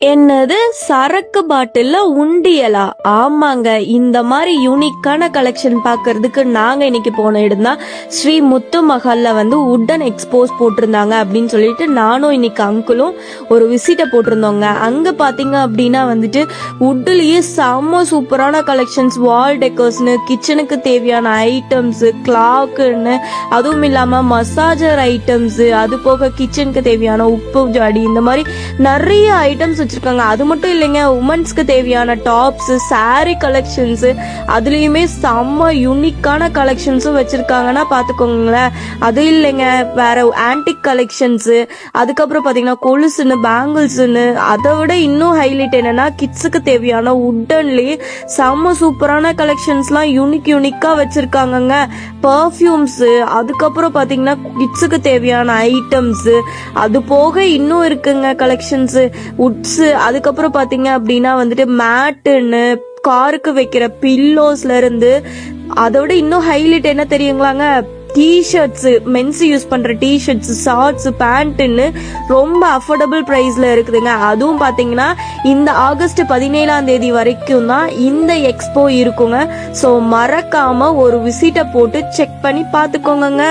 என்னது சரக்கு பாட்டில்ல உண்டியலா? ஆமாங்க இந்த மாதிரி யூனிக்கான கலெக்ஷன் பார்க்கறதுக்கு நாங்க இன்னைக்கு போன இடம் தான் ஸ்ரீ முத்து மஹல்ல வந்து உட்டன் எக்ஸ்போஸ் போட்டிருந்தாங்க அப்படின்னு சொல்லிட்டு நானும் இன்னைக்கு அங்கிளும் ஒரு விசிட்டை போட்டிருந்தோங்க. அங்க பாத்தீங்க அப்படின்னா வந்துட்டு உட்லயே செம்ம சூப்பரான கலெக்ஷன்ஸ் வால் டெக்கர்ஸ்னு கிச்சனுக்கு தேவையான ஐட்டம்ஸ் கிளாக்குன்னு அதுவும் இல்லாம மசாஜர் ஐட்டம்ஸ் அது போக கிச்சனுக்கு தேவையான உப்பு ஜாடி இந்த மாதிரி நிறைய ஐட்டம்ஸ் வச்சிருக்காங்க. அது மட்டும் இல்லைங்க உமன்ஸ்க்கு தேவையான டாப்ஸ் saree கலெக்ஷன்ஸ் அதுலயுமே செம்ம யூனிக்கான கலெக்ஷன்ஸும் வச்சிருக்காங்கன்னா பாத்துக்கோங்களேன். அது இல்லைங்க வேற ஆன்டிக் கலெக்ஷன்ஸ் அதுக்கப்புறம் பாத்தீங்கன்னா கொலுசுன்னு பேங்கிள்ஸ்னு அதை விட இன்னும் ஹைலைட் என்னன்னா கிட்ஸுக்கு தேவையான உட்டன்லயே செம்ம சூப்பரான கலெக்ஷன்ஸ்லாம் யூனிக் யூனிக்கா வச்சிருக்காங்கங்க. பர்ஃப்யூம்ஸ் அதுக்கப்புறம் பாத்தீங்கன்னா கிட்ஸுக்கு தேவையான ஐட்டம்ஸ் அது போக இன்னும் இருக்குங்க கலெக்ஷன்ஸ் உட்ஸ் அதுக்கப்புறம் பாத்தீங்க அப்படின்னா வந்துட்டு மேட்டுன்னு காருக்கு வைக்கிற பில்லோஸ்ல இருந்து அதோட இன்னும் ஹைலைட் என்ன தெரியுங்களாங்க? டிஷர்ட்ஸ் மென்ஸ் யூஸ் பண்ற டிஷர்ட்ஸ் ஷார்ட்ஸ் பேண்ட்டுன்னு ரொம்ப அஃபோர்டபுள் ப்ரைஸில் இருக்குதுங்க. அதுவும் பாத்தீங்கன்னா இந்த ஆகஸ்ட் பதினேழாம் தேதி வரைக்கும் தான் இந்த எக்ஸ்போ இருக்குங்க. ஸோ மறக்காம ஒரு விசிட்டை போட்டு செக் பண்ணி பார்த்துக்கோங்க